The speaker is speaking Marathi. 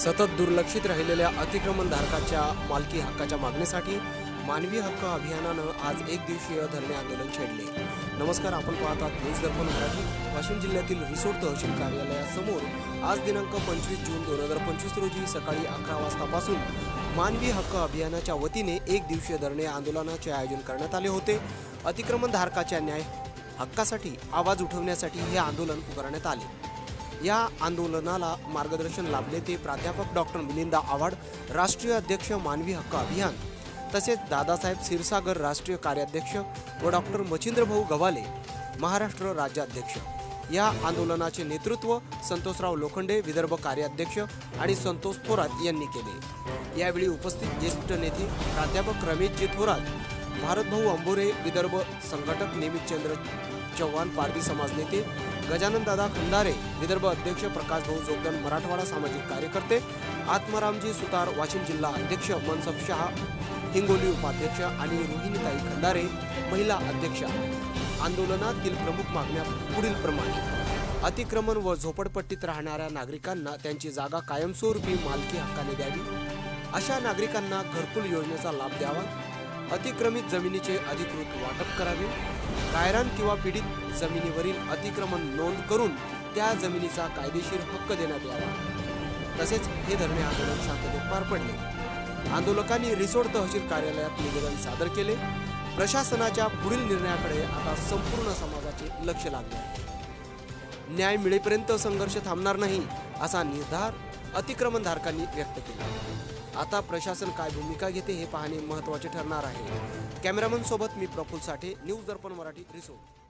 सतत दुर्लक्षित राहिलेल्या अतिक्रमणधारकाच्या मालकी हक्काच्या मागणीसाठी मानवी हक्क अभियानानं आज एक दिवसीय धरणे आंदोलन छेडले. नमस्कार आपण पाहतात न्यूज दर्पण मराठी. वाशिम जिल्ह्यातील रिसोड तहसील कार्यालयासमोर आज दिनांक पंचवीस जून दोन हजार पंचवीस रोजी सकाळी अकरा वाजतापासून मानवी हक्क अभियानाच्या वतीने एक दिवसीय धरणे आंदोलनाचे आयोजन करण्यात आले होते. अतिक्रमणधारकाच्या न्याय हक्कासाठी आवाज उठवण्यासाठी हे आंदोलन पुकारण्यात आले. या आंदोलनाला मार्गदर्शन लाभले ते प्राध्यापक डॉक्टर मिलिंदा आव्हाड राष्ट्रीय अध्यक्ष मानवी हक्क अभियान तसेच दादासाहेब क्षीरसागर राष्ट्रीय कार्याध्यक्ष व डॉक्टर मच्छिंद्रभाऊ गव्हाले महाराष्ट्र राज्याध्यक्ष. या आंदोलनाचे नेतृत्व संतोषराव लोखंडे विदर्भ कार्याध्यक्ष आणि संतोष थोरात यांनी केले. यावेळी उपस्थित ज्येष्ठ नेते प्राध्यापक रमेशजी थोरात भारतभाऊ अंबोरे विदर्भ संघटक नेमितचंद्र चव्हाण पारधी समाज नेते गजानन दादा खंदारे विदर्भ अध्यक्ष प्रकाश भाऊ जोगदन मराठवाडा सामाजिक कार्यकर्ते आत्मारामजी सुतार वाशिम जिल्हा अध्यक्ष मनसब शहा हिंगोली उपाध्यक्ष आणि रोहिणीताई खंदारे महिला अध्यक्षा. आंदोलनातील प्रमुख मागण्या पुढील प्रमाणे. अतिक्रमण व झोपडपट्टीत राहणाऱ्या नागरिकांना त्यांची जागा कायमस्वरूपी मालकी हक्काने द्यावी. अशा नागरिकांना घरकुल योजनेचा लाभ द्यावा. अतिक्रमित जमिनीचे अधिकृत वाटप करावे. कायरान किंवा पीडित जमिनीवरील अतिक्रमण नोंद करून त्या जमिनीचा कायदेशीर हक्क देण्यात यावा. तसेच हे धरणे आंदोलन शांततेत पार पडले. आंदोलकांनी रिसोड तहसील कार्यालयात निवेदन सादर केले. प्रशासनाच्या पुढील निर्णयाकडे आता संपूर्ण समाजाचे लक्ष लागले आहे. न्याय मिळेपर्यंत संघर्ष थांबणार नाही असा निर्धार अतिक्रमणधारकांनी व्यक्त केला. आता प्रशासन काय भूमिका घेते हे पाहणे महत्त्वाचे ठरणार आहे. कॅमेरामन सोबत मी प्रफुल साठे न्यूज दर्पण मराठी रिसोड.